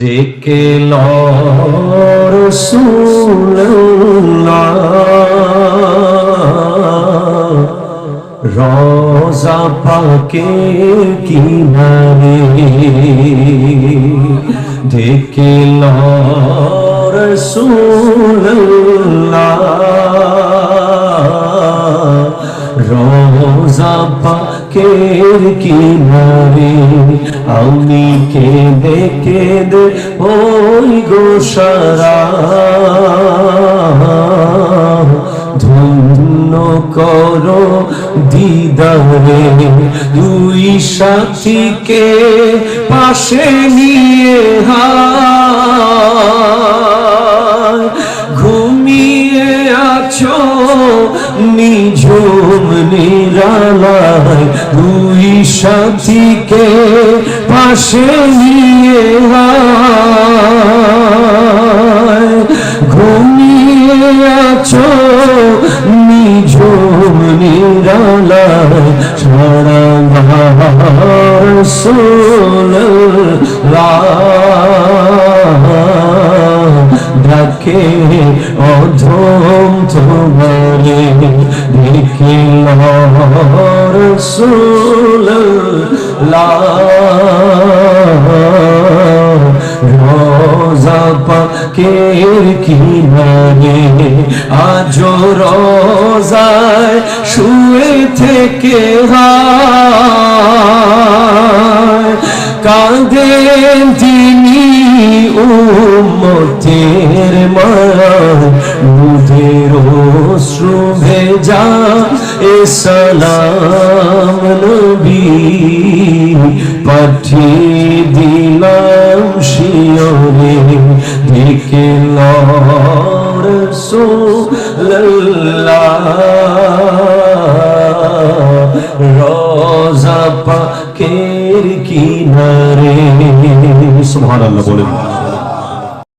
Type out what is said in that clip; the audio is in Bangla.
ডেকে রসুল্লাহ রোজা পাকে কিনারে ডেকে রসুল্লাহ রোজা পাকের কিনারে আমি কেঁদে কেঁদে ওই গোসারা। ধন্য করো দিদারে, দুই সাথীকে পাশে নিয়ে হায়। ঘুমিয়ে আছো, নিঝুম নিরালায় দুই সাথীকে পাশে নিয়ে ঘুমিয়ে আছো নিঝুম নিরালায়। সারা ঘর ডাকে অধম তোমারে দেখিল রোজা পাকের কিনারে আজ রোজায় শুয়ে থেকে কাঁদেন তিনি উম্মতের মুদের অশ্রু ভেজা সালাম নবী পাঠিয়ে দিলাম শিয়রে দেখে রোজা পাকের কিনারে। সুবহানাল্লাহ বলেন।